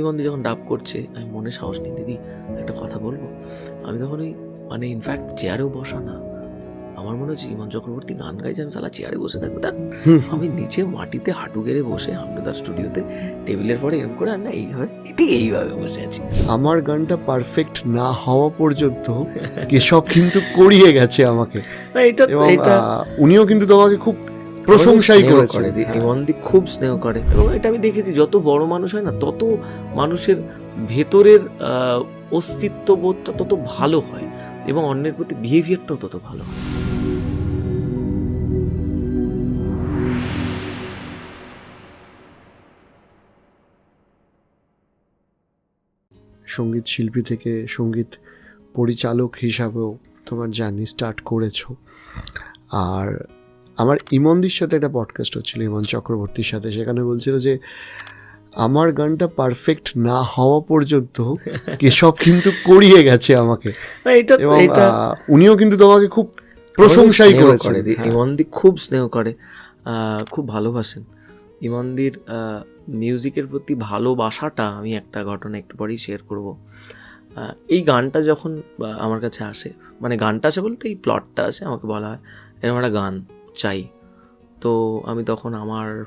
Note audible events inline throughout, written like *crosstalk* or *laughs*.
ইমন্দি যখন ডাব করছে আমি মনে সাহস নিই দিদি একটা কথা বলব? আমি তখন ওই মানে ইনফ্যাক্ট চেয়ারেও বসা না। আমার মনে হচ্ছে ইমন চক্রবর্তী গান গাইছে আমি সালা চেয়ারে বসে থাকব। তা আমি নিচে মাটিতে হাঁটু গেড়ে বসে হামলাদার স্টুডিওতে টেবিলের পরে এরকম করে না এইভাবে ঠিক এইভাবে বসে আছি। আমার গানটা পারফেক্ট না হওয়া পর্যন্ত কেশব কিন্তু করিয়ে গেছে আমাকে। না এটা উনিও কিন্তু তোমাকে খুব প্রশংসাই স্নেহ করেছেন করে দি- হ্যাঁ। খুব স্নেহ করে। এবং এটা আমি দেখেছি যত বড় মানুষ হয় না তত মানুষের ভেতরের আহ, অস্তিত্ব বোধটা তত ভালো হয় এবং অন্যের প্রতি বিহেভিয়ারটাও তত ভালো হয়। সংগীত শিল্পী থেকে সংগীত পরিচালক হিসাবেও তোমার জার্নি স্টার্ট করেছ। আর আমার ইমনদির সাথে একটা পডকাস্ট হচ্ছিল ইমন চক্রবর্তীর সাথে। সেখানে বলছিল যে আমার গানটা পারফেক্ট না হওয়া পর্যন্ত কেশব কিন্তু করিয়ে গেছে আমাকে। এবং উনিও কিন্তু তোমাকে খুব প্রশংসাই করেছেন। হ্যাঁ। ইমনদি খুব স্নেহ করে খুব ভালোবাসেন। ইমনদির মিউজিকের প্রতি ভালোবাসাটা আমি একটা ঘটনা একটু পরেই শেয়ার করব। এই গানটা যখন আমার কাছে আসে মানে গানটা আসে বলতে এই প্লটটা আসে আমাকে বলা হয় এরকম একটা গান। চাই। তো আমি তখন আমার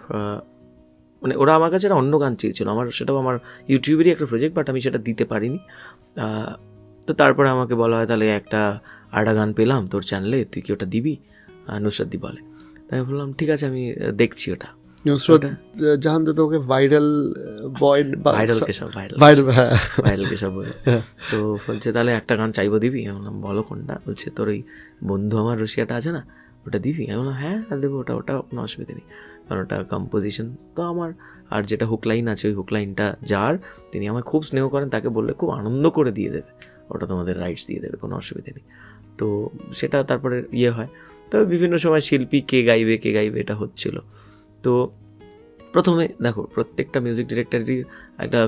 মানে ওরা আমার কাছে একটা অন্য গান চেয়েছিল। আমার সেটাও আমার ইউটিউবেরই একটা প্রজেক্ট বাট আমি সেটা দিতে পারিনি। তো তারপরে আমাকে বলা হয় তাহলে একটা আরেকটা গান পেলাম তোর চ্যানেলে তুই কি ওটা দিবি? আহ, নুসরাত দি বলে। তাই বললাম ঠিক আছে আমি দেখছি ওটা। নুসরত জাহান তো তোকে ভাইরাল বয় ভাইরাল কেসব ভাইরাল ভাইরাল হ্যাঁ। ভাইরাল বলে। *laughs* তো বলছে তাহলে একটা গান চাইব দিবি? আমি বললাম বলো কোনটা? বলছে তোর ওই বন্ধু আমার রসিয়াটা আছে না? ওটা দিবি? আমি বললাম হ্যাঁ আর দেবো, ওটা ওটা কোনো অসুবিধা নেই। কারণ ওটা কম্পোজিশন তো আমার। আর যেটা হুক লাইন আছে, ওই হুক লাইনটা যার, তিনি আমায় খুব স্নেহ করেন, তাকে বললে খুব আনন্দ করে দিয়ে দেবে। ওটা তোমাদের রাইটস দিয়ে দেবে, কোনো অসুবিধা নেই। তো সেটা তারপরে ইয়ে হয়। তবে বিভিন্ন সময় শিল্পী কে গাইবে কে গাইবে, এটা হচ্ছিল। তো প্রথমে, দেখো, প্রত্যেকটা মিউজিক ডিরেক্টরই একটা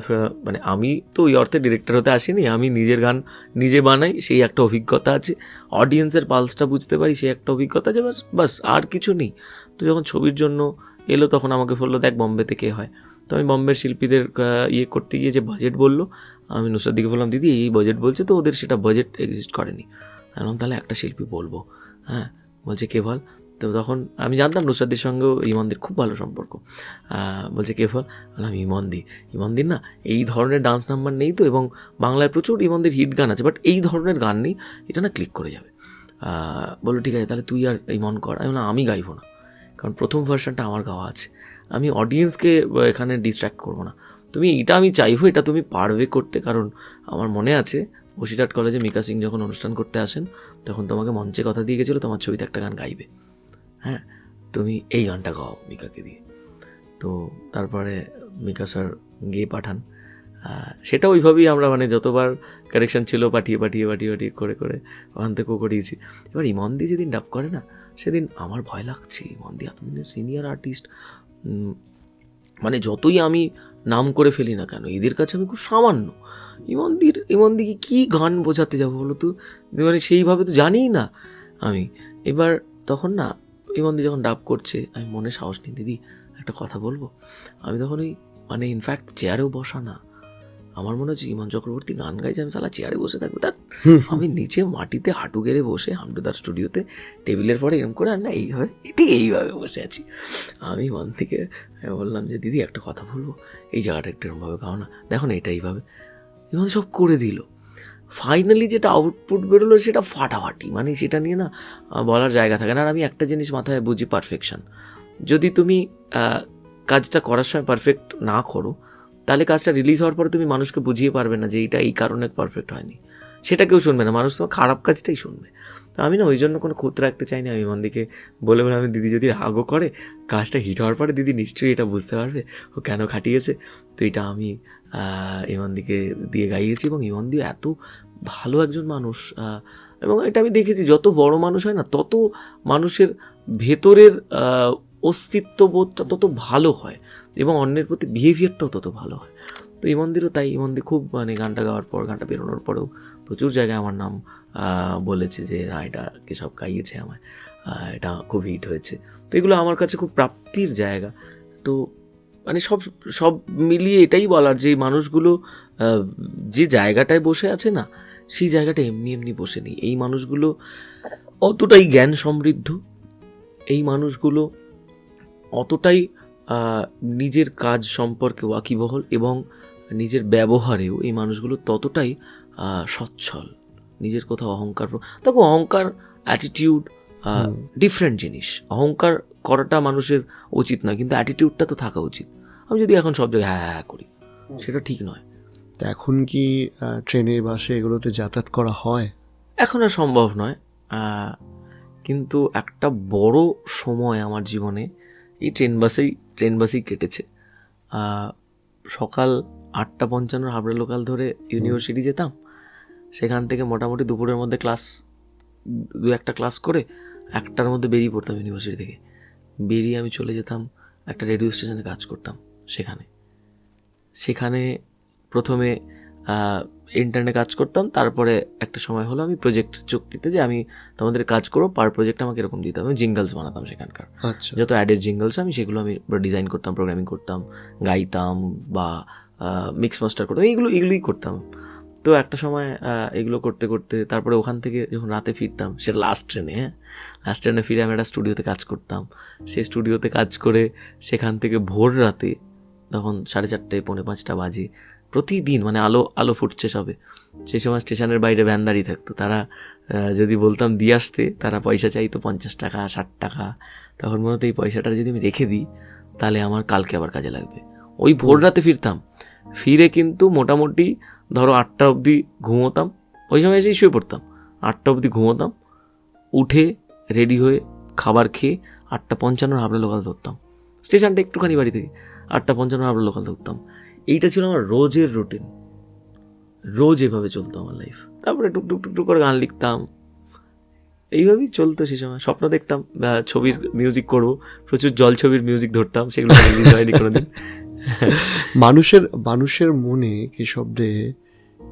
মানে আমি তো ওই অর্থে ডিরেক্টর হতে আসিনি, আমি নিজের গান নিজে বানাই, সেই একটা অভিজ্ঞতা আছে। অডিয়েন্সের পালসটা বুঝতে পারি, সেই একটা অভিজ্ঞতা আছে, বাস বাস, আর কিছু নেই। তো যখন ছবির জন্য এলো, তখন আমাকে বলল, দেখ, বম্বেতে কে হয়? তো আমি বম্বের শিল্পীদের ইয়ে করতে গিয়ে যে বাজেট বলল, আমি নুসরাত দিকে বললাম, দিদি, এই বাজেট বলছে তো, ওদের সেটা বাজেট এক্সিস্ট করেনি। আমি তাহলে একটা শিল্পী বলব। হ্যাঁ বলছে, কে বল? তো তখন আমি জানতাম নুসরাতদের সঙ্গেও ইমনদের খুব ভালো সম্পর্ক। বলছে, কে বল? বললাম ইমনদি। ইমনদির না এই ধরনের ডান্স নাম্বার নেই তো এবং বাংলায় প্রচুর ইমনদের হিট গান আছে বাট এই ধরনের গান নেই, এটা না ক্লিক করে যাবে। বলল, ঠিক আছে, তাহলে তুই আর ইমন কর। আমি বললাম, আমি গাইবো না, কারণ প্রথম ভার্সনটা আমার গাওয়া আছে। আমি অডিয়েন্সকে এখানে ডিস্ট্র্যাক্ট করব না। তুমি এটা আমি চাইব, এটা তুমি পারবে করতে, কারণ আমার মনে আছে, বসিরহাট কলেজে মিকা সিং যখন অনুষ্ঠান করতে আসেন, তখন তোমাকে মঞ্চে কথা দিয়ে গেছিল, তোমার ছবিতে একটা গান গাইবে। হ্যাঁ তুমি এই গানটা গাও মিকাকে দিয়ে। তো তারপরে মিকা স্যার গিয়ে পাঠান। সেটা ওইভাবেই আমরা মানে যতবার কারেকশন ছিল পাঠিয়ে পাঠিয়ে পাঠিয়ে পাঠিয়ে করে করে ওখান থেকেও করিয়েছি। এবার ইমনদি যেদিন ডাব করে না, সেদিন আমার ভয় লাগছে। ইমনদি এতদিনের সিনিয়র আর্টিস্ট মানে যতই আমি নাম করে ফেলি না কেন, এদের কাছে আমি খুব সামান্য। ইমনদির ইমনদিকে কী গান বোঝাতে যাব বলো তো? মানে সেইভাবে তো জানিই না আমি। এবার তখন না ইমনদি যখন ডাব করছে, আমি মনে সাহস নিই, দিদি, একটা কথা বলব? আমি তখন ওই মানে ইনফ্যাক্ট চেয়ারেও বসা না। আমার মনে হচ্ছে ইমন চক্রবর্তী গান গাইছে, আমি সালা চেয়ারে বসে থাকব। তা আমি নিচে মাটিতে হাঁটু গেড়ে বসে হামডুদার স্টুডিওতে টেবিলের পরে এরকম করে, আর না এইভাবে ঠিক এইভাবে বসে আছি। আমি মন থেকে বললাম যে, দিদি, একটা কথা বলব, এই জায়গাটা একটু এরকমভাবে গাও না। দেখো না, এটা এইভাবে। এভাবে সব করে দিল। ফাইনালি যেটা আউটপুট বেরোলো সেটা ফাটাফাটি। মানে সেটা নিয়ে না বলার জায়গা থাকে না। আর আমি একটা জিনিস মাথায় বুঝি পারফেকশন যদি তুমি কাজটা করার সময় পারফেক্ট না করো, তাহলে কাজটা রিলিজ হওয়ার পরে তুমি মানুষকে বুঝিয়ে পারবে না যে এইটা এই কারণে পারফেক্ট হয়নি। সেটা কেউ শুনবে না। মানুষ তোমার খারাপ কাজটাই শুনবে। তো আমি না ওই জন্য কোনো খুঁত রাখতে চাই না। আমি মন্দিকে বলে বলে আমি দিদি যদি রাগও করে, কাজটা হিট হওয়ার পরে দিদি নিশ্চয়ই এটা বুঝতে পারবে, ও কেন খাটিয়েছে। তো এটা আমি ইমন্দিকে দিয়ে গাইয়েছি এবং ইমন্দি এত ভালো একজন মানুষ এবং এটা আমি দেখেছি যত বড় মানুষ হয় না, তত মানুষের ভেতরের অস্তিত্ববোধটা তত ভালো হয় এবং অন্যের প্রতি বিহেভিয়ারটাও তত ভালো হয়। তো ইমন্দিরও তাই ইমন্দি খুব মানে গানটা গাওয়ার পর, গানটা বেরোনোর পরেও প্রচুর জায়গায় আমার নাম বলেছে যে, না এটা কে সব গাইয়েছে আমায় এটা খুব হিট হয়েছে। তো এগুলো আমার কাছে খুব প্রাপ্তির জায়গা। তো মানে সব সব মিলিয়ে এটাই বলার যে, মানুষগুলো যে জায়গাটায় বসে আছে না, সেই জায়গাটা এমনি এমনি বসে নেই। এই মানুষগুলো অতটাই জ্ঞান সমৃদ্ধ, এই মানুষগুলো অতটাই নিজের কাজ সম্পর্কে ওয়াকিবহল এবং নিজের ব্যবহারেও এই মানুষগুলো ততটাই সচ্ছল। নিজের কোথাও অহংকার দেখো অহংকার অ্যাটিটিউড ডিফারেন্ট জিনিস। অহংকার করাটা মানুষের উচিত নয় কিন্তু অ্যাটিটিউডটা তো থাকা উচিত। আমি যদি এখন সব জায়গায় হ্যাঁ হ্যাঁ করি সেটা ঠিক নয়। তা এখন কি ট্রেনে বাসে এগুলোতে যাতায়াত করা হয়? এখন আর সম্ভব নয় কিন্তু একটা বড় সময় আমার জীবনে এই ট্রেন বাসেই ট্রেন বাসেই কেটেছে। সকাল আটটা পঞ্চান্ন হাবড়া লোকাল ধরে ইউনিভার্সিটি যেতাম সেখান থেকে মোটামুটি দুপুরের মধ্যে ক্লাস দু একটা ক্লাস করে একটার মধ্যে বেরিয়ে পড়তাম ইউনিভার্সিটি থেকে। বেরিয়ে আমি চলে যেতাম একটা রেডিও স্টেশনে কাজ করতাম সেখানে। সেখানে প্রথমে ইন্টারনে কাজ করতাম তারপরে একটা সময় হলো আমি প্রজেক্ট চুক্তিতে যে আমি তোমাদের কাজ করব পার প্রজেক্ট আমাকে এরকম দিতে হবে জিঙ্গলস বানাতাম সেখানকার। আচ্ছা। যত অ্যাডের জিঙ্গলস আমি সেগুলো আমি ডিজাইন করতাম প্রোগ্রামিং করতাম গাইতাম বা মিক্স মাস্টার করতাম। এইগুলো এগুলোই করতাম। তো একটা সময় এগুলো করতে করতে তারপরে ওখান থেকে যখন রাতে ফিরতাম, সে লাস্ট ট্রেনে হ্যাঁ? লাস্ট ট্রেনে ফিরে আমি একটা স্টুডিওতে কাজ করতাম। সেই স্টুডিওতে কাজ করে সেখান থেকে ভোর রাতে তখন সাড়ে চারটে পৌনে পাঁচটা বাজে। প্রতিদিন মানে আলো আলো ফুটছে সবে। সেই সময় স্টেশনের বাইরে ভ্যান দাঁড়িয়ে থাকতো। তারা যদি বলতাম দিয়ে আসতে, তারা পয়সা চাইতো পঞ্চাশ টাকা, ষাট টাকা। তখন মনে হতো এই পয়সাটা যদি আমি রেখে দিই, তাহলে আমার কালকে আবার কাজে লাগবে। ওই ভোর রাতে ফিরতাম। ফিরে কিন্তু মোটামুটি, ধরো আটটা অবধি ঘুমোতাম। ওই সময় এসেই শুয়ে পড়তাম। আটটা অবধি ঘুমোতাম, উঠে রেডি হয়ে খাবার খেয়ে আটটা পঞ্চান্ন হাবড়া লোকাল ধরতাম। স্টেশনটা একটুখানি বাড়ি থেকে আটটা পঞ্চান্ন হাবড়া লোকাল ধরতাম। এইটা ছিল আমার রোজের রুটিন রোজ এভাবে চলতো আমার লাইফ তারপরে টুক টুক করে গান লিখতাম। এইভাবেই চলতো সে সময়। স্বপ্ন দেখতাম ছবির মিউজিক করব। প্রচুর জল ছবির মিউজিক ধরতাম, সেগুলো রিলিজ হয়নি কোনোদিন। মানুষের মানুষের মনে কেশবদে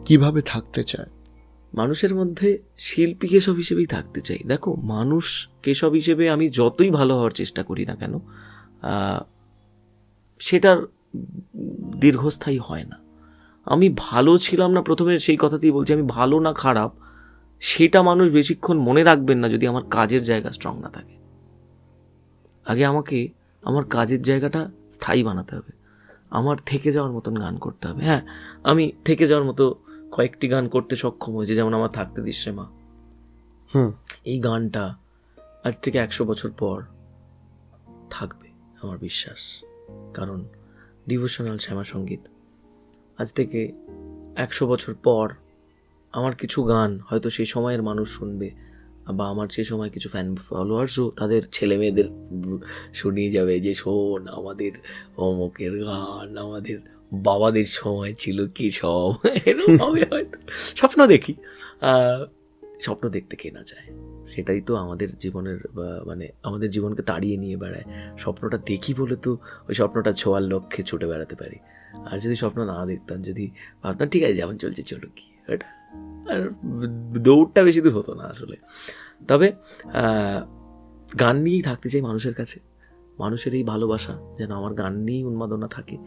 কীভাবে থাকতে চায়? মানুষের মধ্যে শিল্পী কেশব হিসেবেই থাকতে চাই। দেখো, মানুষ কেশব হিসেবে আমি যতই ভালো হওয়ার চেষ্টা করি না কেন সেটার দীর্ঘস্থায়ী হয় না। আমি ভালো ছিলাম না প্রথমে সেই কথাতেই বলছি, আমি ভালো না খারাপ, সেটা মানুষ বেশিক্ষণ মনে রাখবেন না যদি আমার কাজের জায়গা স্ট্রং না থাকে। আগে আমাকে, আমার কাজের জায়গাটা স্থায়ী বানাতে হবে। আমার থেকে যাওয়ার মতন গান করতে হবে। হ্যাঁ আমি থেকে যাওয়ার মতো কয়েকটি গান করতে সক্ষম হয়েছে যেমন আমার থাকতে দিস রে মা। হুম। এই গানটা আজ থেকে একশো বছর পর থাকবে আমার বিশ্বাস। কারণ ডিভোশনাল শ্যামা সংগীত আজ থেকে একশো বছর পর আমার কিছু গান হয়তো সেই সময়ের মানুষ শুনবে। বা আমার সে সময় কিছু ফ্যান ফলোয়ার্সও তাদের ছেলে মেয়েদের শুনিয়ে যাবে যে, শোন, আমাদের অমুকের গান, আমাদের বাবাদের সময় ছিল কি সব? *laughs* এরকম হবে হয়তো। স্বপ্ন দেখি। স্বপ্ন দেখতে কে না চায়? সেটাই তো আমাদের জীবনের মানে আমাদের জীবনকে তাড়িয়ে নিয়ে বেড়ায়। স্বপ্নটা দেখি বলে তো ওই স্বপ্নটা ছোঁয়ার লক্ষ্যে ছুটে বেড়াতে পারি। আর যদি স্বপ্ন না দেখতাম, যদি ভাবতাম, ঠিক আছে, যেমন চলছে চলো কি এটা আর দৌড়টা বেশি দূর হতো না আসলে। তবে গান নিয়েই থাকতে চাই মানুষের কাছে। মানুষের এই ভালোবাসা যেন আমার গান নিয়েই উন্মাদনা থাকে।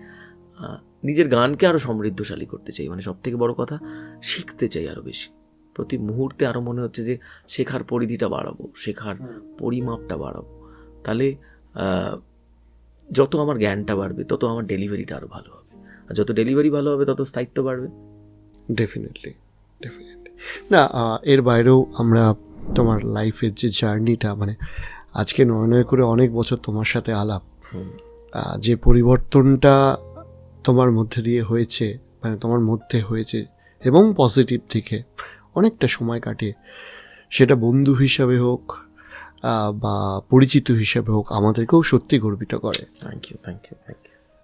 নিজের গানকে আরও সমৃদ্ধশালী করতে চাই। মানে সব থেকে বড় কথা শিখতে চাই আরও বেশি। প্রতি মুহূর্তে আরও মনে হচ্ছে যে শেখার পরিধিটা বাড়াবো শেখার পরিমাপটা বাড়াবো। তাহলে যত আমার জ্ঞানটা বাড়বে তত আমার ডেলিভারিটা আরও ভালো হবে। আর যত ডেলিভারি ভালো হবে তত স্থায়িত্ব বাড়বে। ডেফিনেটলি ডেফিনেটলি না এর বাইরেও আমরা তোমার লাইফের যে জার্নিটা মানে আজকে নয় নয় করে অনেক বছর তোমার সাথে আলাপ যে পরিবর্তনটা তোমার মধ্যে দিয়ে হয়েছে মানে তোমার মধ্যে হয়েছে এবং পজিটিভ থেকে অনেকটা সময় কাটিয়ে সেটা বন্ধু হিসাবে হোক বা পরিচিত হিসাবে হোক আমাদেরকেও সত্যি গর্বিত করে। Thank you thank you thank you